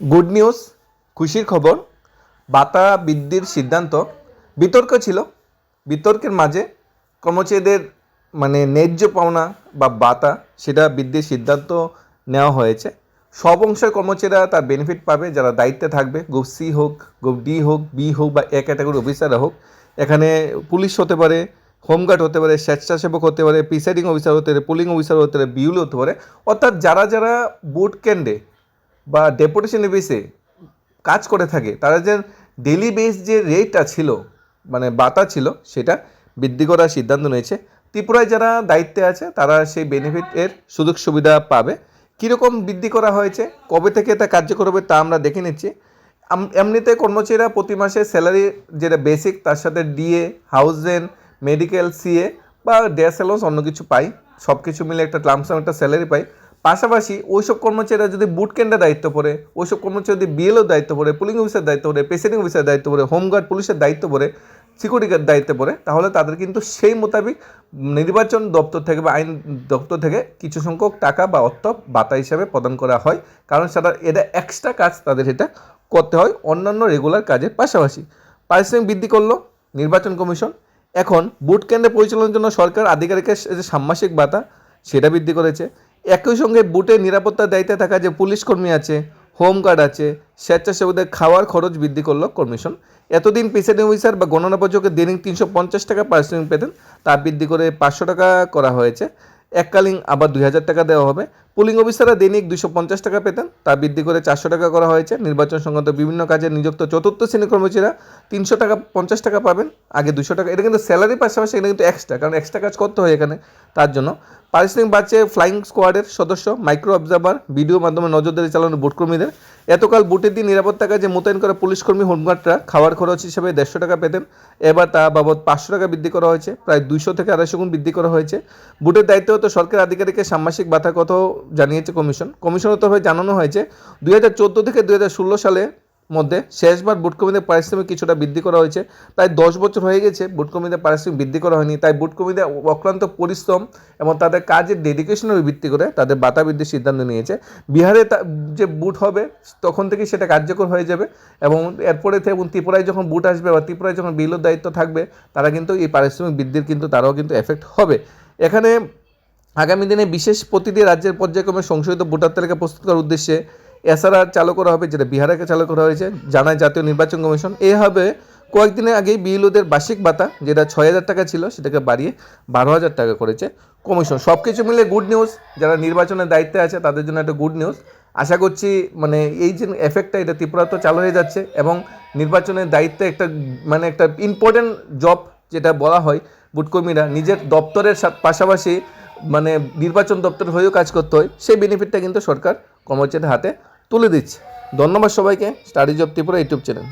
Good news, খুশির খবর বাতা বৃদ্ধির সিদ্ধান্ত। বিতর্ক ছিল। বিতর্কের মাঝে কর্মচারীদের মানে ন্যায্য পাওনা বা বাতা সেটা বৃদ্ধির সিদ্ধান্ত নেওয়া হয়েছে। সব অংশের কর্মচারীরা তার বেনিফিট পাবে, যারা দায়িত্বে থাকবে গ্রুপ সি হোক গ্রুপ ডি হোক বি হোক বা এ ক্যাটাগরি অফিসাররা হোক। এখানে পুলিশ হতে পারে হোমগার্ড হতে পারে, স্বেচ্ছাসেবক হতে পারে প্রিসাইডিং অফিসার হতে পারে পুলিং অফিসার হতে পারে বিউল হতে পারে। অর্থাৎ যারা যারা বুট ক্যান্ডে বা ডেপুটেশন বেসে কাজ করে থাকে, তারা যে ডেলি বেস যে রেটটা ছিল মানে বাতা ছিল, সেটা বৃদ্ধি করার সিদ্ধান্ত নিয়েছে। ত্রিপুরায় যারা দায়িত্বে আছে, তারা সেই বেনিফিটের সুযোগ সুবিধা পাবে। কীরকম বৃদ্ধি করা হয়েছে, কবে থেকে তা কার্যকর হবে, তা আমরা দেখে নিচ্ছি। এমনিতে কর্মচারীরা প্রতি মাসে স্যালারি যেটা বেসিক তার সাথে DA house rent medical CA বা ডেস অ্যালাউন্স অন্য কিছু পাই। সব কিছু মিলে একটা লামসাম একটা স্যালারি পাই। পাশাপাশি ওইসব কর্মচারীরা যদি বুট কেন্দ্রের দায়িত্ব পড়ে, ওইসব কর্মচারী যদি বিএলও দায়িত্ব পড়ে পুলিং অফিসের দায়িত্ব পড়ে প্রেসিডিং অফিসের দায়িত্ব পড়ে হোমগার্ড পুলিশের দায়িত্ব পড়ে সিকিউরিটি গার্ড দায়িত্বে পড়ে, তাহলে তাদের কিন্তু সেই মোতাবেক নির্বাচন দপ্তর থেকে বা আইন দপ্তর থেকে কিছু সংখ্যক টাকা বা অর্থ বাতা হিসাবে প্রদান করা হয়। কারণ সেটা, এটা এক্সট্রা কাজ তাদের এটা করতে হয় অন্যান্য রেগুলার কাজের পাশাপাশি। পারিশ্রমিক বৃদ্ধি করল নির্বাচন কমিশন। এখন বুট কেন্দ্র পরিচালনার জন্য সরকার আধিকারিকের যে ষান্মাসিক ভাতা, সেটা বৃদ্ধি করেছে। একই সঙ্গে বুটে নিরাপত্তার দায়িত্বে থাকা যে পুলিশ কর্মী আছে হোমগার্ড আছে, স্বেচ্ছাসেবকদের খাওয়ার খরচ বৃদ্ধি করল কমিশন। এতদিন প্রেসিডেন্ট অফিসার বা গণনা পর্যকে দৈনিক তিনশো পঞ্চাশ টাকা পারিশ্রমিক পেতেন, তা বৃদ্ধি করে পাঁচশো টাকা করা হয়েছে। এককালীন আবার দুই হাজার টাকা দেওয়া হবে। পুলিং অফিসাররা দৈনিক দুশো পঞ্চাশ টাকা পেতেন। তা বৃদ্ধি করে চারশো টাকা করা হয়েছে। নির্বাচন সংক্রান্ত বিভিন্ন কাজে নিযুক্ত চতুর্থ শ্রেণি কর্মচারীরা তিনশো টাকা পঞ্চাশ টাকা পাবেন। আগে দুশো টাকা, এটা কিন্তু স্যালারি পাশাপাশি এটা কিন্তু এক্সট্রা কারণ এক্সট্রা কাজ করতে হয় এখানে তার জন্য। পারিশ্রমিক বাড়ছে ফ্লাইং স্কোয়াডের সদস্য মাইক্রো অবজার্ভার ভিডিও মাধ্যমে নজরদারি চালানো বুটকর্মীদের। এতকাল বুটের দিন নিরাপত্তা কাজে মোতায়েন করা পুলিশ কর্মী হোমগার্ডরা খাওয়ার খরচ হিসেবে দেড়শো টাকা পেতেন। এবার তা বাবদ পাঁচশো টাকা বৃদ্ধি করা হয়েছে। প্রায় দুইশো থেকে আড়াইশো গুণ বৃদ্ধি করা হয়েছে। বুটের দায়িত্ব হতো সরকার আধিকারিকের সাম্মাসিক ভাতার কথাও জানিয়েছে কমিশন। কমিশনের তরফে জানানো হয়েছে, দুই হাজার চোদ্দ থেকে দুই হাজার ষোলো সালে মধ্যে শেষবার বুট কর্মীদের পারিশ্রমিক কিছুটা বৃদ্ধি করা হয়েছে। প্রায় দশ বছর হয়ে গেছে বুট কর্মীদের পারিশ্রমিক বৃদ্ধি করা হয়নি, তাই বুট কর্মীদের অক্লান্ত পরিশ্রম এবং তাদের কাজের ডেডিকেশনের ভিত্তি করে তাদের বাতা বৃদ্ধির সিদ্ধান্ত নিয়েছে। বিহারে যে বুট হবে, তখন থেকে সেটা কার্যকর হয়ে যাবে এবং এরপরে এবং ত্রিপুরায় যখন বুট আসবে বা ত্রিপুরায় যখন বিলোর দায়িত্ব থাকবে, তারা কিন্তু এই পারিশ্রমিক বৃদ্ধির কিন্তু তারাও কিন্তু এফেক্ট হবে। এখানে আগামী দিনে বিশেষ প্রতিটি রাজ্যের পর্যায়ক্রমে সংশোধিত ভোটার তালিকা প্রস্তুত করার উদ্দেশ্যে এসআরআর চালু করা হবে, যেটা বিহারকে চালু করা হয়েছে, জানায় জাতীয় নির্বাচন কমিশন। এই হবে কয়েকদিনের আগেই বিএলওদের বার্ষিক ভাতা, যেটা ছয় হাজার টাকা ছিল, সেটাকে বাড়িয়ে বারো হাজার টাকা করেছে কমিশন। সব কিছু মিলে গুড নিউজ যারা নির্বাচনের দায়িত্বে আছে, তাদের জন্য একটা গুড নিউজ আশা করছি মানে এই যে এফেক্টটা এটা ত্রিপুরা তো চালু হয়ে যাচ্ছে, এবং নির্বাচনের দায়িত্বে একটা মানে একটা ইম্পর্টেন্ট জব যেটা বলা হয় বুটকর্মীরা নিজের দপ্তরের পাশাপাশি মানে নির্বাচন দপ্তর হয়েও কাজ করতে হয়, সেই বেনিফিটটা কিন্তু সরকার কর্মচারীর হাতে তুলে দিচ্ছে। ধন্যবাদ সবাইকে study job Tripura YouTube channel.